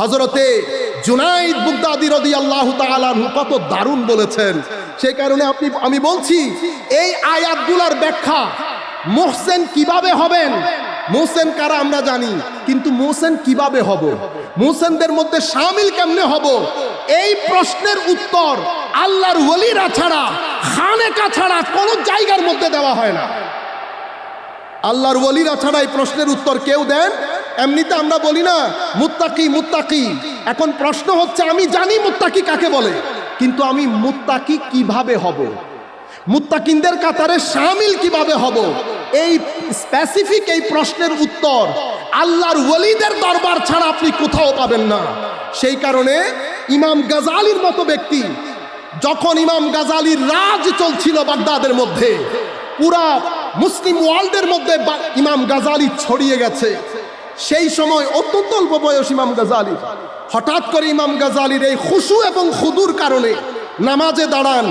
হজরতে জুনাইদ বুগদাদি রদি আল্লাহ কত দারুণ বলেছেন। কারণে আপনি, আমি বলছি, এই আয়াতগুলার ব্যাখ্যা মোহসেন কীভাবে হবেন? মোহসেন কারা আমরা জানি, কিন্তু মোহসেন কীভাবে হব? মোহসেনদের মধ্যে সামিল কেমনে হব? এই প্রশ্নের উত্তর আল্লাহর ওলিরা ছাড়া, খানেকা ছাড়া কোনো জায়গার মধ্যে দেওয়া হয় না। আল্লাহর ওলিরা ছাড়া এই প্রশ্নের উত্তর কেউ দেন এমনিতে আমরা বলি না, মুত্তাকি মুত্তাকি। এখন প্রশ্ন হচ্ছে, আমি জানি মুত্তাকি কাকে বলে, কিন্তু আমি মুত্তাকি কীভাবে হব? মুত্তাকিনদের কাতারে সামিল কীভাবে হব? এই স্পেসিফিক এই প্রশ্নের উত্তর আল্লাহর ওলিদের দরবার ছাড়া আপনি কোথাও পাবেন না। সেই কারণে ইমাম গাজালির মতো ব্যক্তি, যখন ইমাম গাজালির রাজ চলছিল বাগদাদের মধ্যে, পুরা মুসলিম ওয়ার্ল্ডের মধ্যে ইমাম গাজালি ছড়িয়ে গেছে। সেই সময় অত্যন্ত অল্প বয়স ইমাম গাজালি। হঠাৎ করে ইমাম গাজালির এই খুশু এবং খুদুর কারণে নামাজে দাঁড়ান।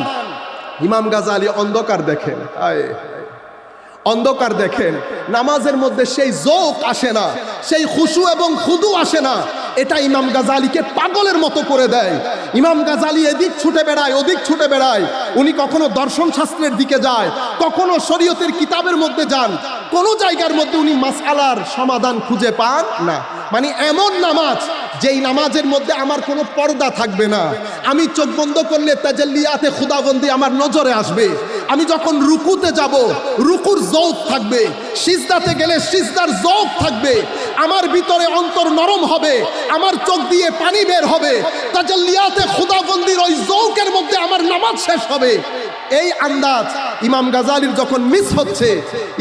ইমাম গাজালি অন্ধকার দেখেন অন্ধকার দেখেন। নামাজের মধ্যে সেই জোক আসে না, সেই খুশু এবং খুদু আসে না। এটা ইমাম গাজালিকে পাগলের মতো করে দেয়। ইমাম গাজালি এদিক ছুটে বেড়ায়, ওদিক ছুটে বেড়ায়। উনি কখনো দর্শন শাস্ত্রের দিকে যায়, কখনো শরীয়তের কিতাবের মধ্যে যান। কোন জায়গার মধ্যে উনি মাসআলার সমাধান খুঁজে পান না। মানে এমন নামাজ, যেই নামাজের মধ্যে আমার কোনো পর্দা থাকবে না। আমি চোখ বন্ধ করলে তাজাল্লিয়াতে খুদাবন্দি আমার নজরে আসবে। আমি যখন রুকুতে যাব, রুকুর জৌক থাকবে। সিজদাতে গেলে সিজদার জৌক থাকবে। আমার ভিতরে অন্তর নরম হবে, আমার চোখ দিয়ে পানি বের হবে। তাজাল্লিয়াতে খুদাবন্দির ওই জৌকের মধ্যে নামাজ শেষ হবে। এই আন্দাজ ইমাম গাজালির যখন মিস হচ্ছে,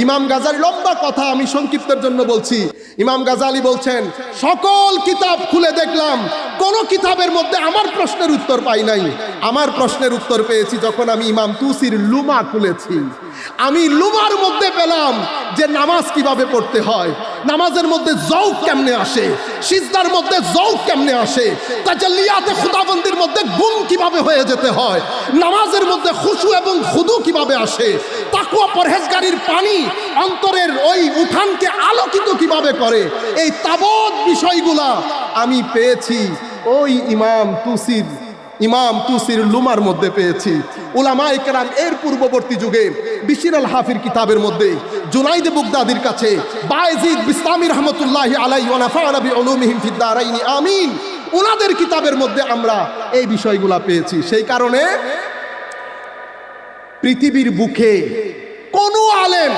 ইমাম গাজালি লম্বা কথা আমি সংক্ষিপ্তের জন্য বলছি। ইমাম গাজালি বলছেন, সকল কিতাব খুলে দেখলাম, কোন কিতাবের মধ্যে আমার প্রশ্নের উত্তর পাই নাই। আমার প্রশ্নের উত্তর পেয়েছি যখন আমি ইমাম তুসির লুমা খুলেছি। আমি লুমার মধ্যে পেলাম যে নামাজ কীভাবে পড়তে হয়। নামাজের মধ্যে জৌক কেমনে আসে? সিজদার মধ্যে জৌক কেমনে আসে? তাজাল্লিয়াতে খুদাবন্দির মধ্যে গুম কীভাবে হয়ে যেতে হয়? নামাজের মধ্যে খুশু এবং খুদু কীভাবে আসে? তাকুয়া পরহেজগারির পানি অন্তরের ওই উঠানকে আলোকিত কীভাবে করে? এই তাবৎ বিষয়গুলা আমি পেয়েছি। ওই ইমাম তুসির ইমাম তুসির লুমার মধ্যে পেয়েছি। উলামা একরাম এর পূর্ববর্তী যুগে বিশির আল হাফির কিতাবের মধ্যে জুনাইদ বুগদাদির কাছে বাইজিদ বিসলামি রহমতুল্লাহ আলাই আমিন। ওনাদের কিতাবের মধ্যে আমরা এই বিষয়গুলা পেয়েছি। সেই কারণে পৃথিবীর বুকে কোনো আলেম